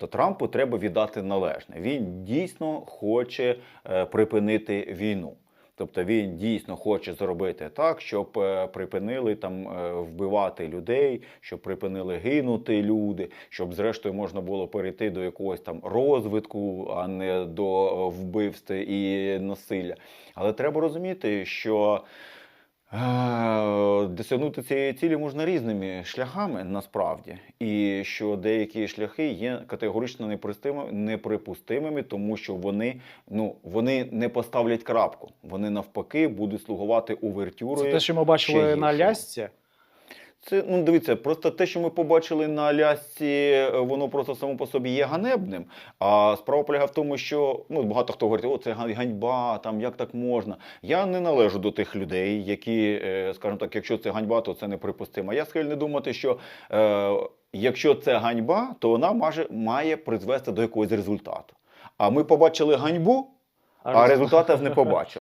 то Трампу треба віддати належне. Він дійсно хоче е, припинити війну. Тобто він дійсно хоче зробити так, щоб е, припинили там е, вбивати людей, щоб припинили гинути люди, щоб зрештою можна було перейти до якогось там розвитку, а не до вбивств і насилля. Але треба розуміти, що Досягнути цієї цілі можна різними шляхами насправді, і що деякі шляхи є категорично неприпустимими, тому що вони ну вони не поставлять крапку. Вони навпаки будуть слугувати увертюрою. Це те, що ми бачили на. Лясці. Це ну дивіться, просто те, що ми побачили на Алясці, е, воно просто само по собі є ганебним. А справа полягає в тому, що ну багато хто говорить, о, це ганьба, там як так можна. Я не належу до тих людей, які, е, скажімо так, якщо це ганьба, то це неприпустимо. Я схильний думати, що е, якщо це ганьба, то вона має, має призвести до якогось результату. А ми побачили ганьбу, а результатів не побачили.